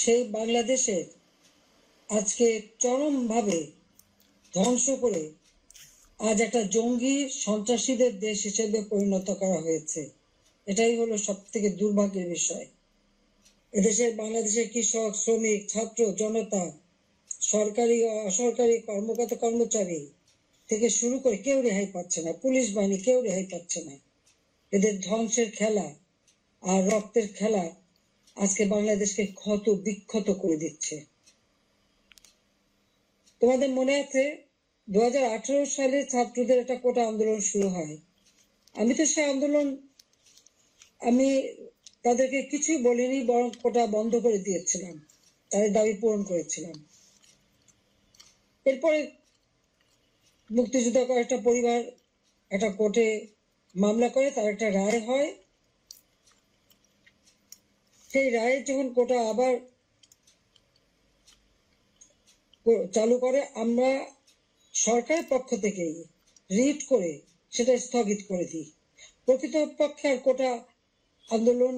সেই বাংলাদেশের আজকে চরমভাবে ধ্বংস করে আজ একটা জঙ্গি সন্ত্রাসীদের দেশ হিসেবে পরিণত করা হয়েছে। এটাই হলো সব থেকে দুর্ভাগ্যের বিষয়। এদেশের বাংলাদেশের কৃষক, শ্রমিক, ছাত্র, জনতা, সরকারি অসরকারি কর্মকর্তা, কর্মচারী থেকে শুরু করে কেউ রেহাই পাচ্ছে না। পুলিশ বাহিনী কেউ রেহাই পাচ্ছে না। এদের ধ্বংসের খেলা আর রক্তের খেলা আজকে বাংলাদেশকে ক্ষত, বিক্ষত করে দিচ্ছে। তোমাদের মনে আছে দু হাজার আঠারো সালে ছাত্রদের একটা কোটা আন্দোলন শুরু হয়। আমি তো সে আন্দোলন, আমি তাদেরকে কিছুই বলিনি, বরং কোটা বন্ধ করে দিয়েছিলাম। তাদের দাবি পূরণ করেছিলাম। এরপরে মুক্তিযোদ্ধা কয়েকটা পরিবার একটা কোর্টে মামলা করে, তার একটা রায় হয়। সেই রায়ে যখন কোটা আবার চালু করে, আমরা সরকারের পক্ষ থেকে রিট করে সেটা স্থগিত করে দিই। প্রকৃতপক্ষে আর কোটা আন্দোলন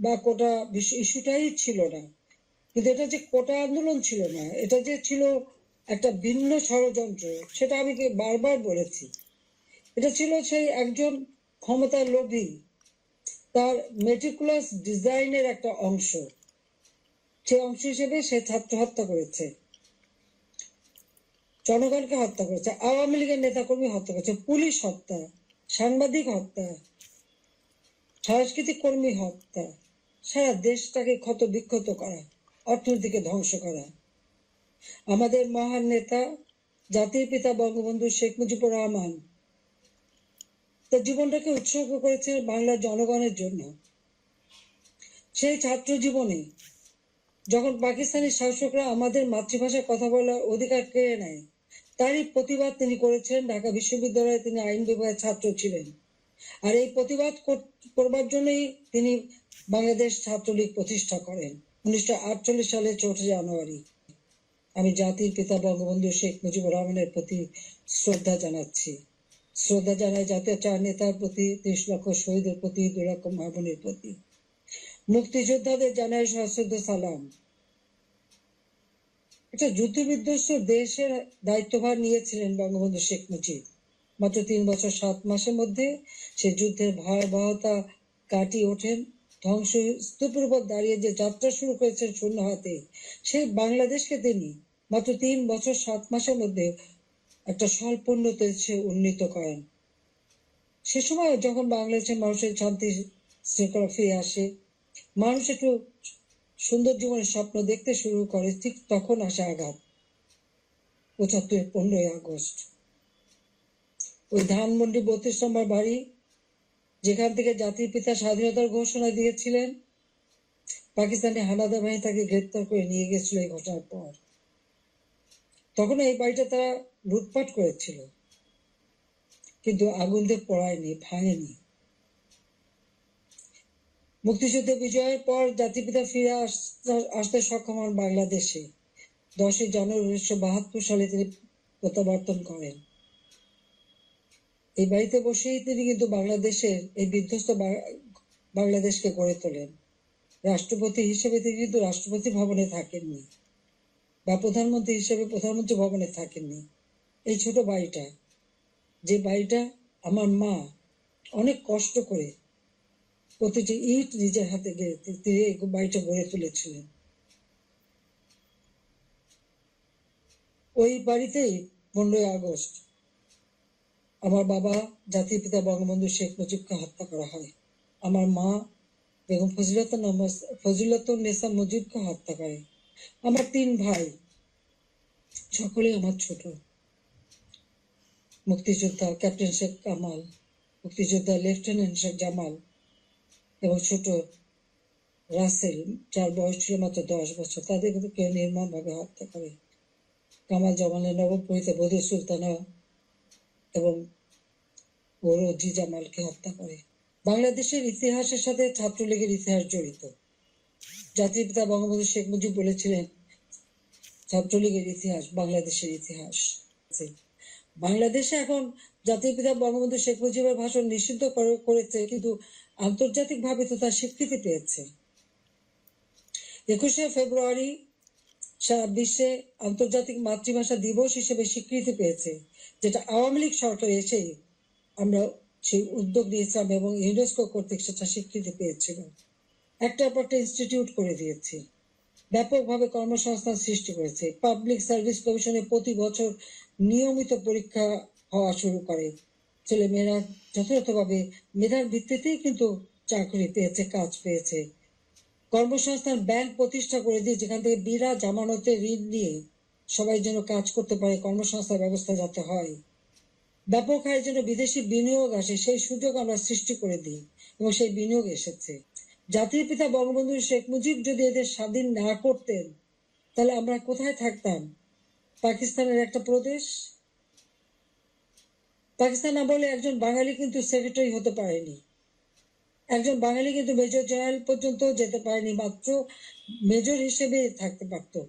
বা কোটা ইস্যুটাই ছিল না। কিন্তু এটা যে কোটা আন্দোলন ছিল না, এটা যে ছিল একটা ভিন্ন ষড়যন্ত্র, সেটা আমি বারবার বলেছি? এটা ছিল সেই একজন ক্ষমতার লোভী তার মেটিকুলাস ডিজাইনের একটা অংশ। সে অংশ হিসেবে সে ছাত্র হত্যা করেছে। জনগণকে হত্যা করেছে, আওয়ামী লীগের নেতাকর্মী হত্যা করেছে, পুলিশ হত্যা, সাংবাদিক হত্যা, সাংস্কৃতিক কর্মী হত্যা, সারা দেশটাকে ক্ষত বিক্ষত করা, অর্থনীতিকে ধ্বংস করা। আমাদের মহান নেতা, জাতির পিতা বঙ্গবন্ধু শেখ মুজিবুর রহমান তার জীবনটাকে উৎসর্গ করেছে বাংলার জনগণের জন্য। সেই ছাত্র জীবনে যখন পাকিস্তানি শাসকরা আমাদের মাতৃভাষায় কথা বলার অধিকার কেড়ে নেয়, তারই প্রতিবাদ তিনি করেছেন। ঢাকা বিশ্ববিদ্যালয়ে তিনি আইন বিভাগের ছাত্র ছিলেন। আর এই প্রতিবাদ করবার জন্যই তিনি বাংলাদেশ ছাত্রলীগ প্রতিষ্ঠা করেন, উনিশশো আটচল্লিশ সালের চৌঠা জানুয়ারি। আমি জাতির পিতা বঙ্গবন্ধু শেখ মুজিবুর রহমানের প্রতি শ্রদ্ধা জানাচ্ছি। শ্রদ্ধা জানাই জাতীয় চার নেতার প্রতি ত্রিশ লক্ষ শহীদের প্রতি দু লক্ষ মা প্রতি। মুক্তিযোদ্ধাদের জানাই সশ্রদ্ধ সালাম। একটা যুদ্ধ বিধ্বস্ত দেশের দায়িত্বভার নিয়েছিলেন বঙ্গবন্ধু শেখ মুজিব। মাত্র তিন বছর, সাত মাসের মধ্যে সে যুদ্ধের ভয়াবহতা কাটিয়ে ওঠেন। ধ্বংস স্তূপের উপর দাঁড়িয়ে যে যাত্রা শুরু করেছেন শূন্য হাতে, সেই বাংলাদেশকে তিনি মাত্র তিন বছর, সাত মাসের মধ্যে একটা স্বল্পোন্নত দেশে উন্নীত করেন। সে সময় যখন বাংলাদেশের মানুষের শান্তি শৃঙ্খলা ফিরে আসে, মানুষ একটু সুন্দর জীবনের স্বপ্ন দেখতে শুরু করে, ঠিক তখন আসে আঘাত। পঁচাত্তর, পনেরোই আগস্ট। ওই ধানমন্ডি বত্রিশ নম্বর বাড়ি, যেখান থেকে জাতির পিতা স্বাধীনতার ঘোষণা দিয়েছিলেন, পাকিস্তানি হানাদার বাহিনী তাকে গ্রেপ্তার করে নিয়ে গেছিল এই ঘটনার পর। তখন এই বাড়িটা তারা লুটপাট করেছিল। কিন্তু আগুন দিয়ে পড়ায়নি, ভাঙেনি। মুক্তিযুদ্ধ বিজয়ের পর জাতিপিতা ফিরে আসতে- সক্ষম হন বাংলাদেশে। দশই জানুয়ারি উনিশশো বাহাত্তর সালে তিনি প্রত্যাবর্তন করেন। এই বাড়িতে বসেই তিনি কিন্তু বাংলাদেশের এই বিধ্বস্ত বাংলাদেশকে গড়ে তোলেন। রাষ্ট্রপতি হিসেবে তিনি কিন্তু রাষ্ট্রপতি ভবনে থাকেননি বা প্রধানমন্ত্রী হিসেবে প্রধানমন্ত্রী ভবনে থাকেননি। এই ছোট বাড়িটা, যে বাড়িটা আমার মা অনেক কষ্ট করে প্রতিটি ইট নিজের হাতে তিনি বাড়িটা গড়ে তুলেছিলেন। ওই বাড়িতেই পনেরোই আগস্ট আমার বাবা, জাতির পিতা বঙ্গবন্ধু শেখ মুজিবকে হত্যা করা হয়। আমার মা বেগম ফজিলত ফজিলতুন নেসা মুজিবকে হত্যা করে। আমার তিন ভাই, সকলেই আমার ছোট। মুক্তিযোদ্ধা ক্যাপ্টেন শেখ কামাল, মুক্তিযোদ্ধা লেফটেন্যান্ট শেখ জামাল এবং ছোট রাসেল, যার বয়স ছিল মাত্র দশ বছর তাদের কিন্তু কেউ নির্মমভাবে হত্যা করে। কামাল জামালের নবপরিতে বধু সুলতানা এবং ওর জি জামালকে হত্যা করে। বাংলাদেশের ইতিহাসের সাথে ছাত্রলীগের ইতিহাস জড়িত। জাতির পিতা বঙ্গবন্ধু শেখ মুজিব বলেছিলেন, ছাত্রলীগের ইতিহাস বাংলাদেশের ইতিহাস। বাংলাদেশে এখন জাতির পিতা বঙ্গবন্ধু শেখ মুজিবের ভাষণ নিষিদ্ধ করে- করেছে, কিন্তু আন্তর্জাতিক ভাবে তো তার স্বীকৃতি পেয়েছে। একুশে ফেব্রুয়ারি সারা বিশ্বে আন্তর্জাতিক মাতৃভাষা দিবস হিসেবে স্বীকৃতি পেয়েছে, যেটা আওয়ামী লীগ সরকার এসে আমরা সেই উদ্যোগ নিয়েছিলাম এবং ইউনেস্কো কর্তৃক সেটা স্বীকৃতি পেয়েছিল। একটার পর একটা ইনস্টিটিউট করে দিয়েছে। ব্যাপকভাবে কর্মসংস্থান সৃষ্টি করেছে। পাবলিক সার্ভিস কমিশনে প্রতি বছর নিয়মিত পরীক্ষা হওয়া শুরু করে। ছেলে মেয়েরা যথাযথভাবে মেধার ভিত্তিতেই কিন্তু চাকরি পেয়েছে, কাজ পেয়েছে। কর্মসংস্থান ব্যাংক প্রতিষ্ঠা করে দিয়ে যেখান থেকে বিনা জামানতে ঋণ নিয়ে সবাই যেন কাজ করতে পারে, কর্মসংস্থান ব্যবস্থা যাতে হয়। ব্যাপক হারে যেন বিদেশি বিনিয়োগ আসে, সেই সুযোগ আমরা সৃষ্টি করে দিই এবং সেই বিনিয়োগ এসেছে। জাতির পিতা বঙ্গবন্ধু শেখ মুজিব যদি এদের স্বাধীন না করতেন, তাহলে আমরা কোথায় থাকতাম? পাকিস্তানের একটা প্রদেশ? পাকিস্তান বলে একজন বাঙালি কিন্তু সেক্রেটারি হতে পারেনি। একজন বাঙালি কিন্তু মেজর জেনারেল পর্যন্ত যেতে পারেনি, মাত্র মেজর হিসেবে থাকতে পারত।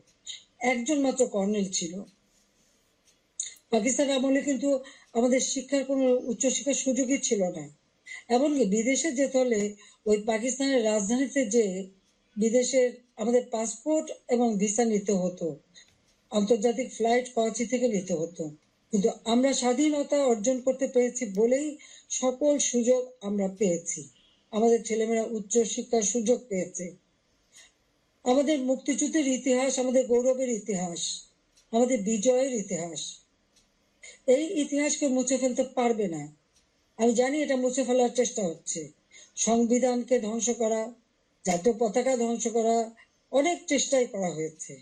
একজন মাত্র কর্নেল ছিল। পাকিস্তান আমলে কিন্তু আমাদের শিক্ষার কোনো উচ্চশিক্ষার সুযোগই ছিল না। এমনকি বিদেশে যেতে হলে ওই পাকিস্তানের রাজধানীতে যে বিদেশের আমাদের পাসপোর্ট এবং ভিসা নিতে হতো, আন্তর্জাতিক ফ্লাইট করাচি থেকে নিতে হতো। কিন্তু আমরা স্বাধীনতা অর্জন করতে পেরেছি বলেই সকল সুযোগ আমরা পেয়েছি। আমাদের ছেলেমেয়েরা উচ্চ শিক্ষার সুযোগ পেয়েছে। আমাদের মুক্তিযুদ্ধের ইতিহাস আমাদের গৌরবের ইতিহাস, আমাদের বিজয়ের ইতিহাস। এই ইতিহাসকে মুছে ফেলতে পারবে না। আমি জানি এটা মুছে ফেলার চেষ্টা হচ্ছে। সংবিধানকে ধ্বংস করা, জাতীয় পতাকা ধ্বংস করা অনেক চেষ্টাই করা হয়েছে।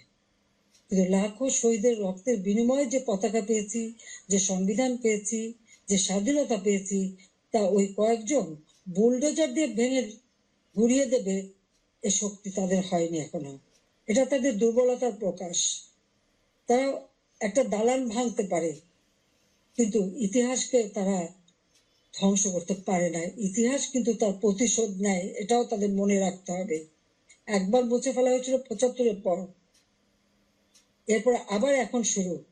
কিন্তু লাখো শহীদের রক্তের বিনিময়ে যে পতাকা পেয়েছি, যে সংবিধান পেয়েছি, যে স্বাধীনতা পেয়েছি, তা ওই কয়েকজন বুলডোজার দিয়ে ভেঙে ঘুরিয়ে দেবে, এ শক্তি তাদের হয়নি এখনও। এটা তাদের দুর্বলতার প্রকাশ। তারা একটা দালান ভাঙতে পারে, কিন্তু ইতিহাসকে তারা ধ্বংস করতে পারে না ইতিহাস কিন্তু তার প্রতিশোধ নেয়, এটাও তাদের মনে রাখতে হবে। একবার মুছে ফেলা হয়েছিল পঁচাত্তরের পর। এরপর আবার এখন শুরু।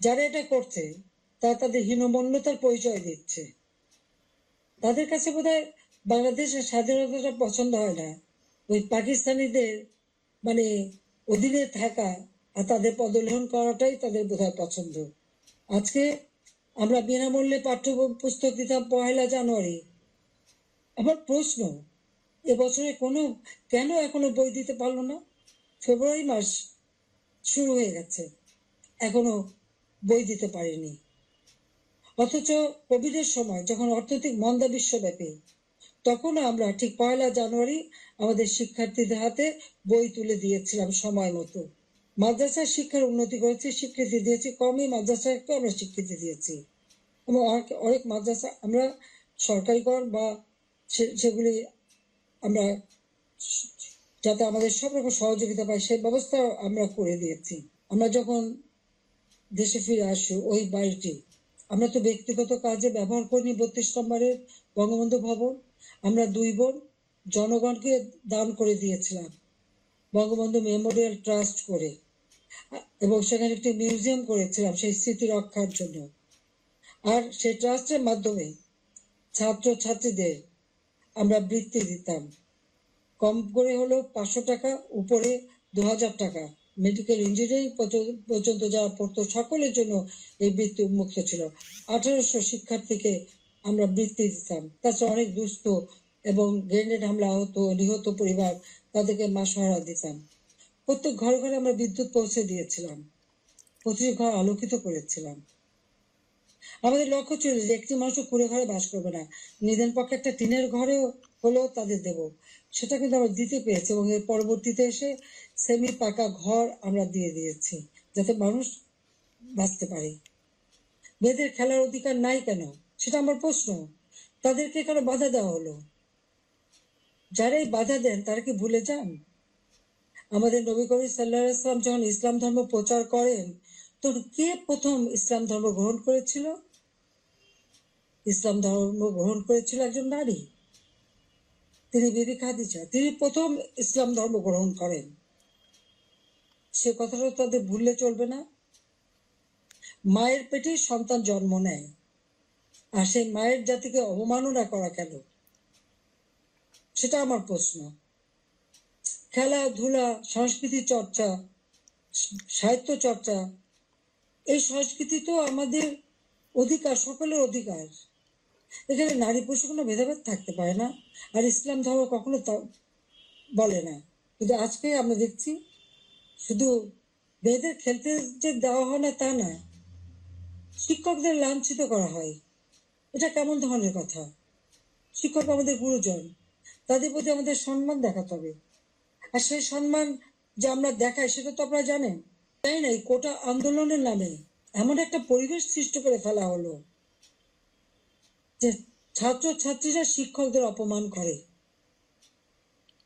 যারা এটা করছে, তারা তাদের হীনমন্যতার পরিচয় দিচ্ছে। তাদের কাছে বোধহয় বাংলাদেশের স্বাধীনতাটা পছন্দ হয় না। ওই পাকিস্তানিদের মানে অধীনে থাকা আর তাদের পদলেহন করাটাই তাদের বোধহয় পছন্দ। আজকে আমরা বিনামূল্যে পাঠ্য পুস্তক দিতাম পয়লা জানুয়ারি। আমার প্রশ্ন এবছরে কোনো, কেন এখনও বই দিতে পারল না? ফেব্রুয়ারি মাস শুরু হয়ে গেছে, এখনও বই দিতে পারেনি। অথচ কোভিডের সময় যখন অর্থনৈতিক মন্দা বিশ্বব্যাপী, তখনও আমরা ঠিক পয়লা জানুয়ারি আমাদের শিক্ষার্থীদের হাতে বই তুলে দিয়েছিলাম সময় মতো। মাদ্রাসার শিক্ষার উন্নতি করেছি স্বীকৃতি দিয়েছি, কমই মাদ্রাসাকে আমরা স্বীকৃতি দিয়েছি। এবং অনেক- অনেক মাদ্রাসা আমরা সরকারিকরণ বা সেগুলি আমরা যাতে আমাদের সব রকম সহযোগিতা পাই সেই ব্যবস্থা আমরা করে দিয়েছি। আমরা যখন দেশে ফিরে আসি, ওই বাড়িটি, আমরা তো ব্যক্তিগত কাজে ব্যবহার করিনি বত্রিশ নম্বরের বঙ্গবন্ধু ভবন, আমরা দুই বোন জনগণকে দান করে দিয়েছিলাম, বঙ্গবন্ধু মেমোরিয়াল ট্রাস্ট করে। এবং সেখানে একটি মিউজিয়াম করেছিলাম সেই স্মৃতি রক্ষার জন্য। আর সেই ট্রাস্টের মাধ্যমে ছাত্র ছাত্রীদের আমরা বৃত্তি দিতাম। কম করে হলেও পাঁচশো টাকা, উপরে দু হাজার টাকা। মেডিকেল ইঞ্জিনিয়ারিং পর্যন্ত যারা পড়তো, সকলের জন্য এই বৃত্তি উন্মুক্ত ছিল। আঠারোশো শিক্ষার্থীকে আমরা বৃত্তি দিতাম। তাছাড়া অনেক দুস্থ এবং গ্রেনেড হামলা আহত নিহত পরিবার তাদেরকে মাসহারা দিতাম। প্রত্যেক ঘরে ঘরে আমরা বিদ্যুৎ পৌঁছে দিয়েছিলাম। প্রতিটি ঘর আলোকিত করেছিলাম। আমাদের লক্ষ্য ছিল যে একটি মানুষ কুড়ে ঘরে বাস করবে না। নিদেন পক্ষে একটা টিনের ঘরেও হলেও তাদের দেব। সেটা কিন্তু আমরা দিতে পেরেছি এবং এর পরবর্তীতে এসে সেমি পাকা ঘর আমরা দিয়ে দিয়েছি, যাতে মানুষ বাঁচতে পারে। মেয়েদের খেলার অধিকার নাই কেন? সেটা আমার প্রশ্ন। তাদেরকে কেন বাধা দেওয়া হলো? যারাই বাধা দেন, তারা কি ভুলে যান? আমাদের নবী করিম সাল্লাহ ইসলাম যখন ইসলাম ধর্ম প্রচার করেন, তখন কে প্রথম ইসলাম ধর্ম গ্রহণ করেছিল? ইসলাম ধর্ম গ্রহণ করেছিল একজন নারী। তিনি বিবি খাদিজা তিনি প্রথম ইসলাম ধর্ম গ্রহণ করেন। সে কথাটা তাদের ভুললে চলবে না। মায়ের পেটে সন্তান জন্ম নেয়। আর সেই মায়ের জাতিকে অবমাননা করা কেন? সেটা আমার প্রশ্ন। খেলাধুলা, সংস্কৃতি চর্চা, সাহিত্য চর্চা, এই সংস্কৃতি তো আমাদের অধিকার, সকলের অধিকার। এখানে নারী পুরুষ কোনো ভেদাভেদ থাকতে পারে না, আর ইসলাম ধর্ম কখনো তা বলে না। কিন্তু আজকে আমরা দেখছি, শুধু মেয়েদের খেলতে যে দেওয়া হয় না তা না, শিক্ষকদের লাঞ্ছিত করা হয়। এটা কেমন ধরনের কথা? শিক্ষক আমাদের গুরুজন, তাদের প্রতি আমাদের সম্মান দেখাতে হবে। আর সেই সম্মান যে আমরা দেখাই, সেটা তো আপনারা জানেন। তাই না? এই কোটা আন্দোলনের নামে এমন একটা পরিবেশ সৃষ্টি করে ফেলা হলো যে ছাত্র ছাত্রীরা শিক্ষকদের অপমান করে।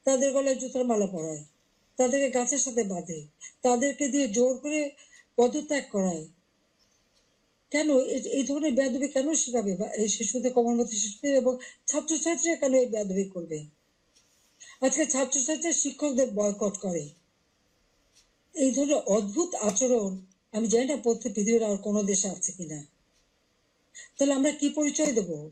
তাদের গলায় জুতার মালা পরায়, তাদেরকে গাছের সাথে বাঁধে, তাদেরকে দিয়ে জোর করে পদত্যাগ করায়। কেন? এই ধরনের বেদবি কেন শেখাবে এই শিশুদের কমলমতি শিশুদের এবং ছাত্রছাত্রীরা কেন এই বেদবি করবে? আজকে ছাত্রছাত্রীরা শিক্ষকদের বয়কট করে। এই ধরনের অদ্ভুত আচরণ, আমি জানি না প্রত্যেক পৃথিবীর আর কোনো দেশে আছে কিনা। তাহলে আমরা কি পরিচয় দেব?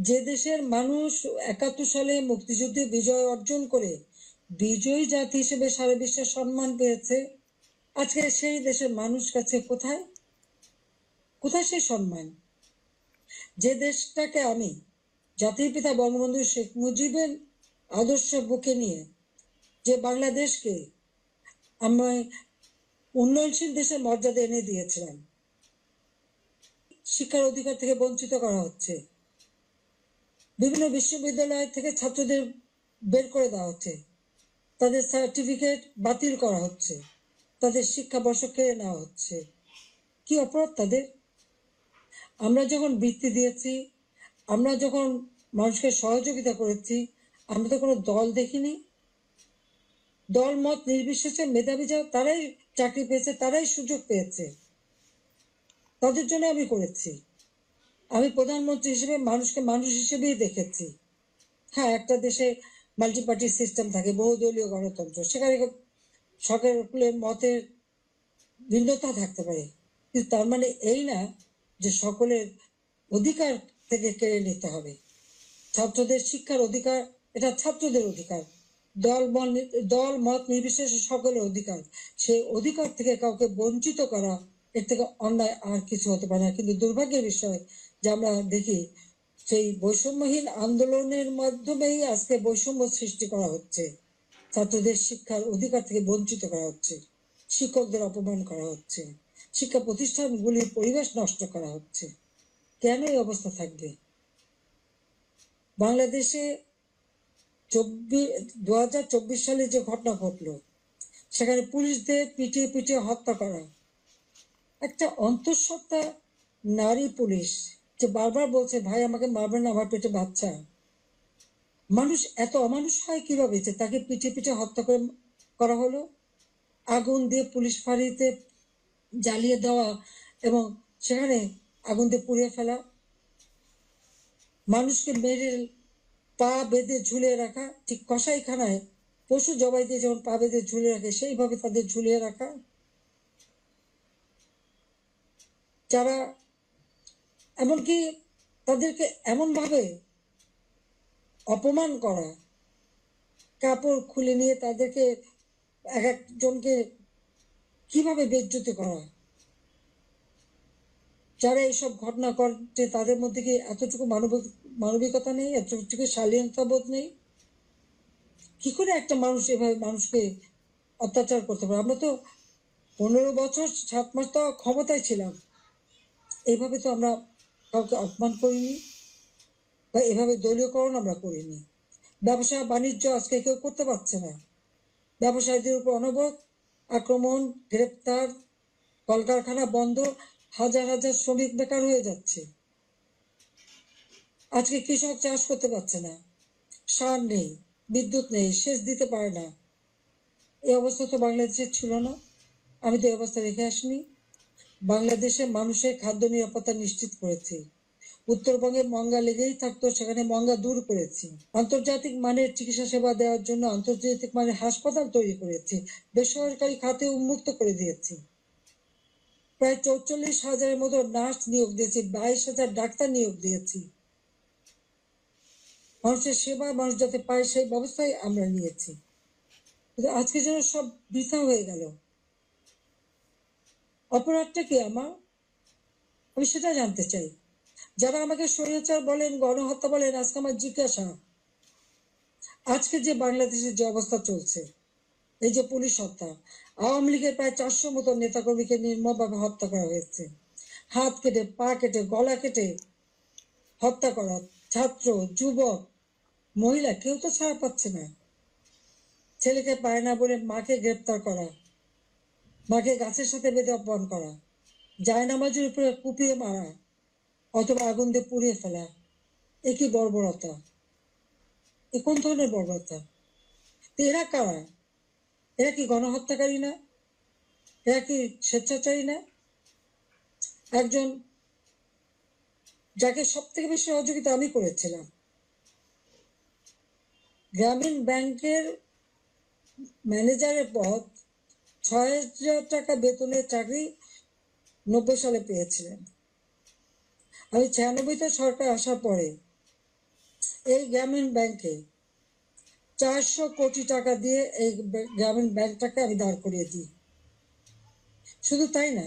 যে দেশের মানুষ একাত্তর সালে মুক্তিযুদ্ধে বিজয় অর্জন করে বিজয়ী জাতি হিসেবে সারা বিশ্বে সম্মান পেয়েছে, আজকে সেই দেশের মানুষ কাছে কোথায়? কোথায় সেই সম্মান? যে দেশটাকে আমি জাতির পিতা বঙ্গবন্ধু শেখ মুজিবের আদর্শ বুকে নিয়ে যে বাংলাদেশকে আমি উন্নয়নশীল দেশের মর্যাদা এনে দিয়েছিলাম, শিক্ষার অধিকার থেকে বঞ্চিত করা হচ্ছে, বিভিন্ন বিশ্ববিদ্যালয় থেকে ছাত্রদের বের করে দেওয়া হচ্ছে, তাদের সার্টিফিকেট বাতিল করা হচ্ছে, তাদের শিক্ষাবর্ষ কেড়ে নেওয়া হচ্ছে, কি অপরাধ তাদের? আমরা যখন বৃত্তি দিয়েছি আমরা যখন মানুষকে সহযোগিতা করেছি, আমরা তো কোনো দল দেখিনি। দল, মত নির্বিশেষে মেধাবী যা তারাই চাকরি পেয়েছে, তারাই সুযোগ পেয়েছে। তাদের জন্য আমি করেছি। আমি প্রধানমন্ত্রী হিসেবে মানুষকে মানুষ হিসেবেই দেখেছি। হ্যাঁ একটা দেশে মাল্টি পার্টি সিস্টেম থাকে, বহুদলীয় গণতন্ত্র, সেখানে সকলের মতের ভিন্নতা থাকতে পারে। কিন্তু তার মানে এই না যে সকলের অধিকার থেকে কেড়ে নিতে হবে। ছাত্রদের শিক্ষার অধিকার, এটা ছাত্রদের অধিকার। দল দল মত নির্বিশেষে সকলের অধিকার। সেই অধিকার থেকে কাউকে বঞ্চিত করা, এর থেকে অন্যায় আর কিছু হতে পারে না। কিন্তু দুর্ভাগ্যের বিষয় যে আমরা দেখি, সেই বৈষম্যহীন আন্দোলনের মাধ্যমেই আজকে বৈষম্য সৃষ্টি করা হচ্ছে। ছাত্রদের শিক্ষার অধিকার থেকে বঞ্চিত করা হচ্ছে। শিক্ষকদের অপমান করা হচ্ছে। শিক্ষা প্রতিষ্ঠানগুলির পরিবেশ নষ্ট করা হচ্ছে। কেন এই অবস্থা থাকবে? বাংলাদেশে চব্বিশ দু সালে যে ঘটনা ঘটলো, সেখানে পুলিশদের পিটিয়ে পিটিয়ে হত্যা করা। একটা অন্তঃসত্ত্বা নারী পুলিশ যে বারবার বলছে, ভাই, আমাকে মারবেন না, আমার পেটে বাচ্চা। মানুষ এত অমানুষ হয় কীভাবে যে তাকে পিঠে পিঠে হত্যা করে করা হলো? আগুন দিয়ে পুলিশ ফাঁড়িতে জ্বালিয়ে দেওয়া এবং সেখানে আগুন দিয়ে পুড়িয়ে ফেলা। মানুষকে মেরে পা বেঁধে ঝুলিয়ে রাখা, ঠিক কষাইখানায় পশু জবাই দিয়ে যেমন পা বেঁধে ঝুলিয়ে রাখে, সেইভাবে তাদের ঝুলিয়ে রাখা। যারা এমনকি তাদেরকে এমনভাবে অপমান করা, কাপড় খুলে নিয়ে তাদেরকে এক একজনকে কীভাবে বেজ্জতি করা যারা এইসব ঘটনা ঘটছে তাদের মধ্যে কি এতটুকু মানবিক মানবিকতা নেই? এতটুকু শালীনতা বোধ নেই? কি করে একটা মানুষ এভাবে মানুষকে অত্যাচার করতে পারে? আমরা তো পনেরো বছর, সাত মাস তো ক্ষমতায় ছিলাম। এইভাবে তো আমরা কাউকে অপমান করিনি বা এভাবে দলীয়করণ আমরা করিনি। ব্যবসা, বাণিজ্য আজকে কেউ করতে পারছে না। ব্যবসায়ীদের উপর অনবরত আক্রমণ, গ্রেপ্তার, কলকারখানা বন্ধ হাজার হাজার শ্রমিক বেকার হয়ে যাচ্ছে। আজকে কৃষক চাষ করতে পারছে না। সার নেই, বিদ্যুৎ নেই, সেচ দিতে পারে না। এই অবস্থা তো বাংলাদেশের ছিল না। আমি তো এই অবস্থা রেখে আসিনি। বাংলাদেশে মানুষের খাদ্য নিরাপত্তা নিশ্চিত করেছি। উত্তরবঙ্গে মঙ্গা লেগেই থাকতো, সেখানে মঙ্গা দূর করেছি। আন্তর্জাতিক মানের চিকিৎসা সেবা দেওয়ার জন্য আন্তর্জাতিক মানের হাসপাতাল তৈরি করেছি। বেসরকারি খাতে উন্মুক্ত করে দিয়েছি। প্রায় চৌচল্লিশ হাজারের মতো নার্স নিয়োগ দিয়েছি, বাইশ হাজার ডাক্তার নিয়োগ দিয়েছি। মানুষের সেবা মানুষ যাতে পায় সেই ব্যবস্থাই আমরা নিয়েছি। কিন্তু আজকে যেন সব বৃথা হয়ে গেল। অপরাধটা কি আমার? আমি সেটা জানতে চাই। যারা আমাকে স্বৈরাচার বলেন, গণহত্যা বলেন, আজকে আমার জিজ্ঞাসা, আজকে যে বাংলাদেশের যে অবস্থা চলছে, এই যে পুলিশ হত্যা আওয়ামী লীগের প্রায় চারশো মতো নেতাকর্মীকে নির্মমভাবে হত্যা করা হয়েছে। হাত কেটে, পা কেটে, গলা কেটে হত্যা করা ছাত্র, যুবক, মহিলা কেউ তো ছাড়া পাচ্ছে না। ছেলেকে পায় না বলে মাকে গ্রেপ্তার করা, মাকে গাছের সাথে বেঁধে অপমান করা, জায়নামাজের উপরে কুপিয়ে মারা, অথবা আগুন দিয়ে পুড়িয়ে ফেলা। এ কি বর্বরতা? এ কোন ধরনের বর্বরতা? এরা কারা? এরা কি গণহত্যাকারী না? এরা কি স্বেচ্ছাচারী না? একজন যাকে সব থেকে বেশি সহযোগিতা আমি করেছিলাম। গ্রামীণ ব্যাংকের ম্যানেজারের পদ ছয় হাজার টাকা বেতনের চাকরি নব্বই সালে পেয়েছিলেন। আমি ছিয়ানব্বইতে সরকার আসার পরে এই গ্রামীণ ব্যাংকে চারশো কোটি টাকা দিয়ে এই গ্রামীণ ব্যাংকটাকে আমি দাঁড় করিয়ে দিই। শুধু তাই না,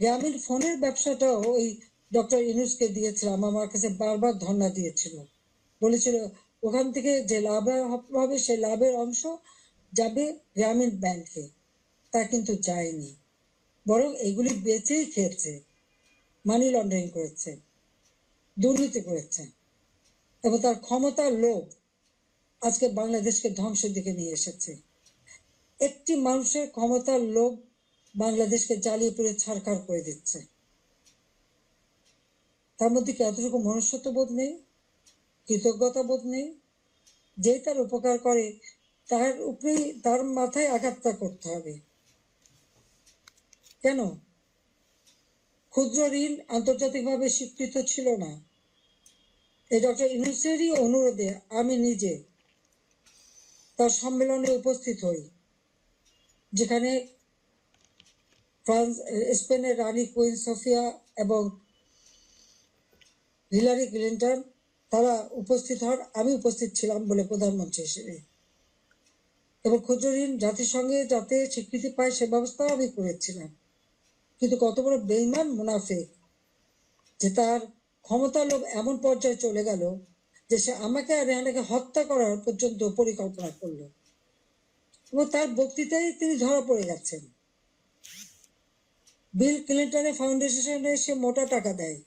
গ্রামীণ ফোনের ব্যবসাটাও ওই ডক্টর ইনুসকে দিয়েছিলাম আমার কাছে বারবার ধর্ণা দিয়েছিল। বলেছিল, ওখান থেকে যে লাভ হবে, সেই লাভের অংশ যাবে গ্রামীণ ব্যাংকে। তা কিন্তু যায়নি। বরং এগুলি বেচেই খেয়েছে মানি লন্ডারিং করেছে, দুর্নীতি করেছে এবং তার ক্ষমতার লোভ আজকে বাংলাদেশকে ধ্বংসের দিকে নিয়ে এসেছে। একটি মানুষের ক্ষমতার লোভ বাংলাদেশকে জ্বালিয়ে পুড়ে ছাড়খাড় করে দিচ্ছে। তার মধ্যে কি এতটুকু মনুষ্যত্ব বোধ নেই? কৃতজ্ঞতা বোধ নেই? যেই তার উপকার করে, তার উপরেই, তার মাথায় আঘাতটা করতে হবে। কেন? ক্ষুদ্র ঋণ আন্তর্জাতিকভাবে স্বীকৃত ছিল না। এই ডক্টর ইনুসেরই অনুরোধে, আমি নিজে তার সম্মেলনে উপস্থিত হই, যেখানে ফ্রান্স স্পেনের রানী কুইন সোফিয়া এবং হিলারি ক্লিন্টন, তারা উপস্থিত হন। আমি উপস্থিত ছিলাম বলে প্রধানমন্ত্রী হিসেবে। এবং ক্ষুদ্র ঋণ জাতিসংঘে যাতে স্বীকৃতি পায় সে ব্যবস্থাও আমি করেছিলাম। কিন্তু কত বড় বেইমান মুনাফিক যে তার ক্ষমতার লোভ এমন পর্যায়ে চলে গেল যে সে আমাকে আর রেহানাকে হত্যা করার পর্যন্ত পরিকল্পনা করল। এবং তার বক্তৃতায় তিনি ধরা পড়ে যাচ্ছেন। বিল ক্লিন্টনের ফাউন্ডেশনে সে মোটা টাকা দেয়।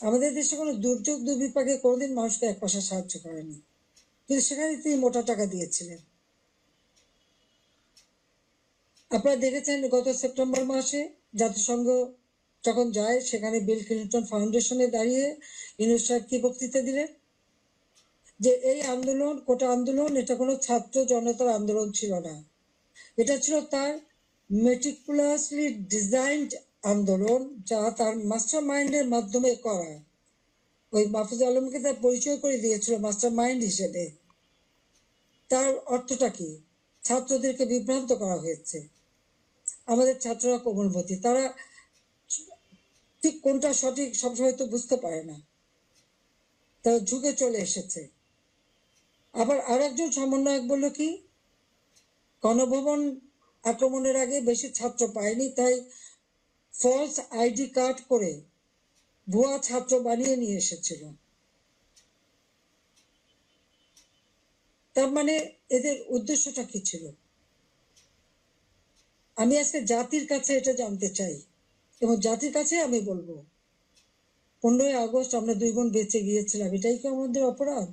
আমাদের দেশে কোনো দুর্যোগ দুর্বিপাকে কোনোদিন মানুষকে এক পয়সা সাহায্য করেনি। কিন্তু সেখানে তিনি মোটা টাকা দিয়েছিলেন। আপনারা দেখেছেন গত সেপ্টেম্বর মাসে জাতিসংঘ যখন যায়, সেখানে বিল ক্লিন্টন ফাউন্ডেশনে দাঁড়িয়ে সাহেব কি বক্তৃতা দিলেন। যে এই আন্দোলন, কোটা আন্দোলন, এটা কোনো ছাত্র জনতার আন্দোলন ছিল না। এটা ছিল তার মেটিকুলাসলি ডিজাইনড আন্দোলন, যা তার মাস্টার মাইন্ডের মাধ্যমে করা। ওই মাহফুজ আলমকে তার পরিচয় করে দিয়েছিল মাস্টার মাইন্ড হিসেবে। তার অর্থটা কি? ছাত্রদেরকে বিভ্রান্ত করা হয়েছে। আমাদের ছাত্ররা কোমলমতি তারা ঠিক কোনটা সঠিক সবসময় তো বুঝতে পারে না। তারা ঝুঁকে চলে এসেছে। আবার আর একজন সমন্বয়ক বলল কি, গণভবন আক্রমণের আগে বেশি ছাত্র পায়নি, তাই ফলস আইডি কার্ড করে ভুয়া ছাত্র বানিয়ে নিয়ে এসেছিল। তার মানে এদের উদ্দেশ্যটা কি ছিল? আমি আজকে জাতির কাছে এটা জানতে চাই, এবং জাতির কাছে আমি বলব, পনেরোই আগস্ট আমরা দুই বোন বেঁচে গিয়েছিলাম, এটাই কি আমাদের অপরাধ?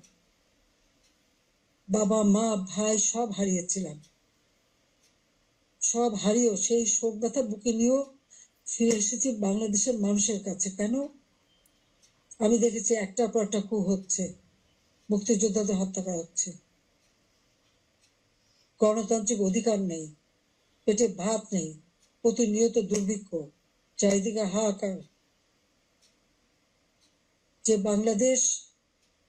বাবা, মা, ভাই সব হারিয়েছিলাম। সব হারিয়েও সেই শোক ব্যথা বুকে নিয়েও ফিরে এসেছি বাংলাদেশের মানুষের কাছে। কেন? আমি দেখেছি একটার পর একটা কু হচ্ছে, মুক্তিযোদ্ধাদের হত্যা করা হচ্ছে। গণতান্ত্রিক অধিকার নেই, পেটে ভাত নেই, প্রতিনিয়ত দুর্ভিক্ষ, চারিদিকে হাহাকার। যে বাংলাদেশ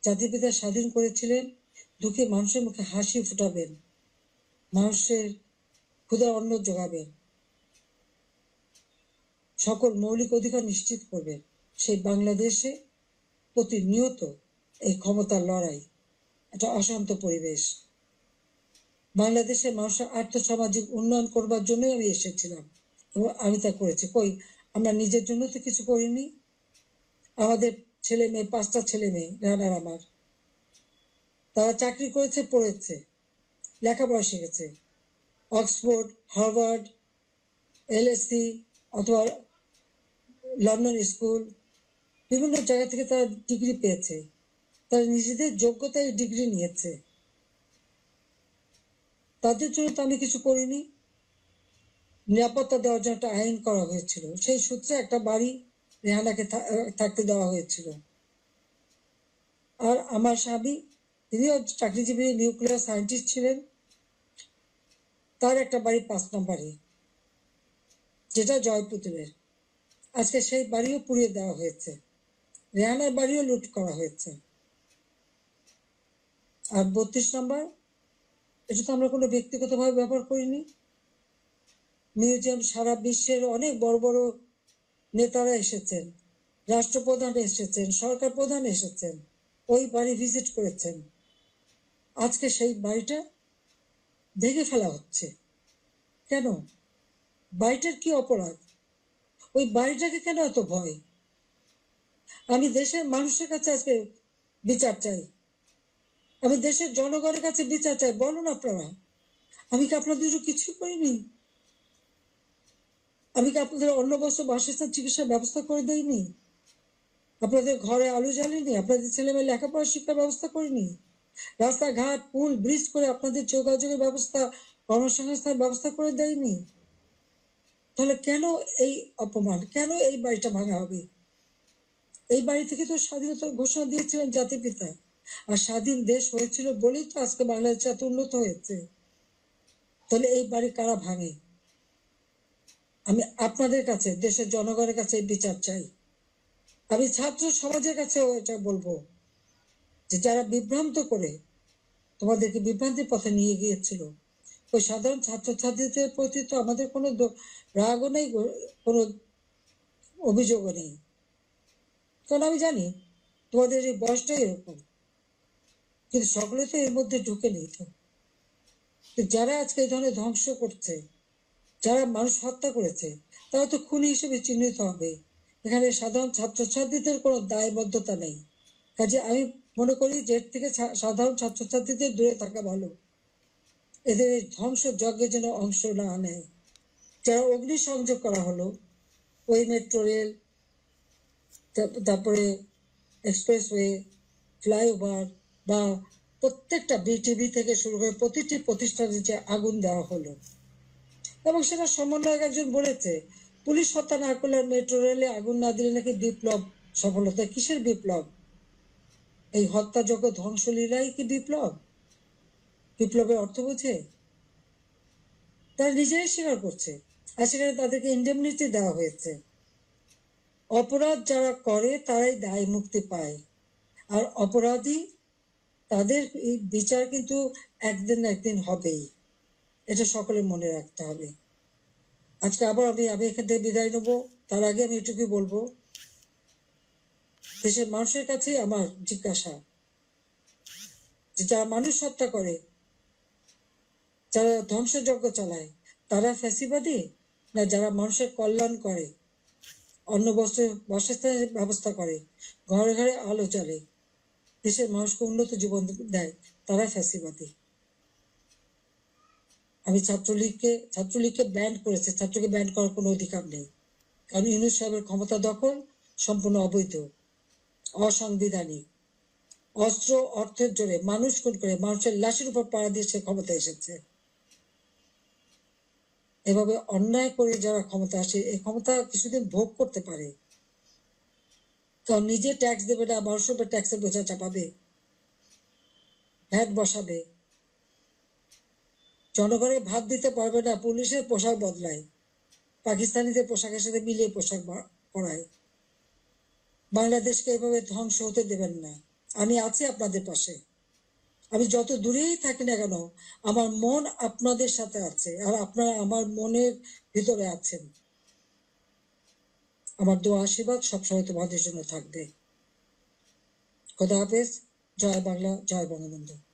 জাতিপিতা স্বাধীন করেছিলেন দুঃখী মানুষের মুখে হাসি ফুটাবেন। মানুষের ক্ষুদা অন্ন যোগাবেন সকল মৌলিক অধিকার নিশ্চিত করবেন। সেই বাংলাদেশে প্রতিনিয়ত এই ক্ষমতার লড়াই, একটা অশান্ত পরিবেশ। বাংলাদেশের মানুষের আর্থসামাজিক উন্নয়ন করবার জন্যই আমি এসেছিলাম এবং আমি তা করেছি। কই, আমরা নিজের জন্য তো কিছু করিনি। আমাদের ছেলে মেয়ে, পাঁচটা ছেলে মেয়ে, রানার আমার। তারা চাকরি করেছে, পড়েছে লেখাপড়া শিখেছে। অক্সফোর্ড, হার্ভার্ড এলএসসি অথবা লন্ডন স্কুল বিভিন্ন জায়গা থেকে তারা ডিগ্রি পেয়েছে। তারা নিজেদের যোগ্যতায় ডিগ্রি নিয়েছে। তাদের জন্য তো আমি কিছু করিনি। নিরাপত্তা দেওয়ার জন্য একটা আইন করা হয়েছিল। সেই সূত্রে একটা বাড়ি রেহানাকে থাকতে দেওয়া হয়েছিল। আর আমার স্বামী তিনিও চাকরিজীবী নিউক্লিয়ার সায়েন্টিস্ট ছিলেন। তার একটা বাড়ি পাঁচ নম্বরে, যেটা জয়পুতুলের আজকে সেই বাড়িও পুড়িয়ে দেওয়া হয়েছে। রেহানার বাড়িও লুট করা হয়েছে। আর বত্রিশ নম্বর, এটা তো আমরা কোনো ব্যক্তিগতভাবে ব্যবহার করিনি। মিউজিয়াম সারা বিশ্বের অনেক বড় বড় নেতারা এসেছেন, রাষ্ট্রপ্রধান এসেছেন, সরকার প্রধান এসেছেন, ওই বাড়ি ভিজিট করেছেন। আজকে সেই বাড়িটা ভেঙে ফেলা হচ্ছে। কেন? বাড়িটার কি অপরাধ? ওই বাড়িটাকে কেন এত ভয়? আমি দেশের মানুষের কাছে আজকে বিচার চাই। আমি দেশের জনগণের কাছে বিচার চাই। বলুন আপনারা, আমি কি আপনাদের কিছু করিনি? আমি কি আপনাদের অন্য বছর বাসস্থান চিকিৎসার ব্যবস্থা করে দেইনি? আপনাদের ঘরে আলো জ্বালিনি? আপনাদের ছেলে মেয়ে লেখাপড়া শিক্ষার ব্যবস্থা করিনি? রাস্তাঘাট, পুল, ব্রিজ করে আপনাদের যোগাযোগের ব্যবস্থা কর্মসংস্থান ব্যবস্থা করে দেয়নি? তাহলে কেন এই অপমান? কেন এই বাড়িটা ভাঙা হবে? এই বাড়ি থেকে তো স্বাধীনতার ঘোষণা দিয়েছিলেন জাতির পিতা। আর স্বাধীন দেশ হয়েছিল বলেই তো আজকে বাংলাদেশ এত উন্নত হয়েছে। তাহলে এই বাড়ি কারা ভাঙে? আমি আপনাদের কাছে, দেশের জনগণের কাছে বিচার চাই। আমি ছাত্র সমাজের কাছে এটা বলব। যে যারা বিভ্রান্ত করে তোমাদেরকে বিভ্রান্তির পথে নিয়ে গিয়েছিল, ওই সাধারণ ছাত্রছাত্রীদের প্রতি তো আমাদের কোনো রাগও নেই কোনো অভিযোগও নেই। কারণ আমি জানি তোমাদের এই বয়সটাই এরকম, কিন্তু সকলে তো এর মধ্যে ঢুকে নেই তো। তো যারা আজকে এই ধরনের ধ্বংস করছে, যারা মানুষ হত্যা করেছে, তারা তো খুনি হিসেবে চিহ্নিত হবে। এখানে সাধারণ ছাত্রছাত্রীদের কোনো দায়বদ্ধতা নেই। কাজে আমি মনে করি যে এর থেকে সাধারণ ছাত্রছাত্রীদের দূরে থাকা ভালো। এদের এই ধ্বংস যজ্ঞে যেন অংশ না নেয় যারা অগ্নিসংযোগ করা হলো, ওই মেট্রো রেল তার- তারপরে এক্সপ্রেসওয়ে, ফ্লাইওভার বা প্রত্যেকটা বিটিভি থেকে শুরু করে প্রতিটি প্রতিষ্ঠানে যে আগুন দেওয়া হলো। এবং সেটা সমন্বয়ক একজন বলেছে, পুলিশ হত্যা না করলে মেট্রো রেলে আগুন না দিলে নাকি বিপ্লব সফলতা কিসের বিপ্লব? এই হত্যাযোগ্য ধ্বংসলীলাই কি বিপ্লব? বিপ্লবের অর্থ বোঝে? তারা নিজেরাই স্বীকার করছে। আর সেখানে তাদেরকে ইন্ডেমনিটি দেওয়া হয়েছে। অপরাধ যারা করে, তারাই দায় মুক্তি পায়। আর অপরাধী, তাদের এই বিচার কিন্তু একদিন না একদিন হবেই। এটা সকলে মনে রাখতে হবে। আজকে আবার আমি আমি এখান থেকে বিদায় নেব। তার আগে আমি এটুকুই বলব দেশের মানুষের কাছে আমার জিজ্ঞাসা যারা মানুষ হত্যা করে, যারা ধ্বংসযজ্ঞ চালায়, তারা ফ্যাসিবাদী না যারা মানুষের কল্যাণ করে অন্ন বস্ত্র বাসস্থানের ব্যবস্থা করে, ঘরে ঘরে আলো জ্বালে, দেশের মানুষকে উন্নত জীবন দেয়, তারা ফ্যাসিবাদী। আমি ছাত্রলীগকে ছাত্রলীগকে ব্যান্ড করেছে, ছাত্রকে ব্যান্ড করার কোনো অধিকার নেই। কারণ ইউনুস সাহেবের ক্ষমতা দখল সম্পূর্ণ অবৈধ। অসাংবিধানিক অস্ত্র অর্থের জোরে মানুষ খুন করে মানুষের লাশের উপর পাড়া দিয়ে সে ক্ষমতা এসেছে। এভাবে অন্যায় করে যারা ক্ষমতা আসে, এই ক্ষমতা কিছুদিন ভোগ করতে পারে। কারণ নিজে ট্যাক্স দেবে না, মানুষের উপর ট্যাক্সের বোঝা চাপাবে। ভ্যাট বসাবে। জনগণের ভাত দিতে পারবে না, পুলিশের পোশাক বদলায়। পাকিস্তানিদের পোশাকের সাথে মিলিয়ে পোশাক পরায়। বাংলাদেশকে এভাবে ধ্বংস হতে দেবেন না। আমি আছি আপনাদের পাশে। আমি যত দূরেই থাকি না কেন, আমার মন আপনাদের সাথে আছে আর আপনারা আমার মনের ভিতরে আছেন। আমার দোয়া আশীর্বাদ সবসময় তোমাদের জন্য থাকবে। খোদা হাফেজ। জয় বাংলা, জয় বঙ্গবন্ধু।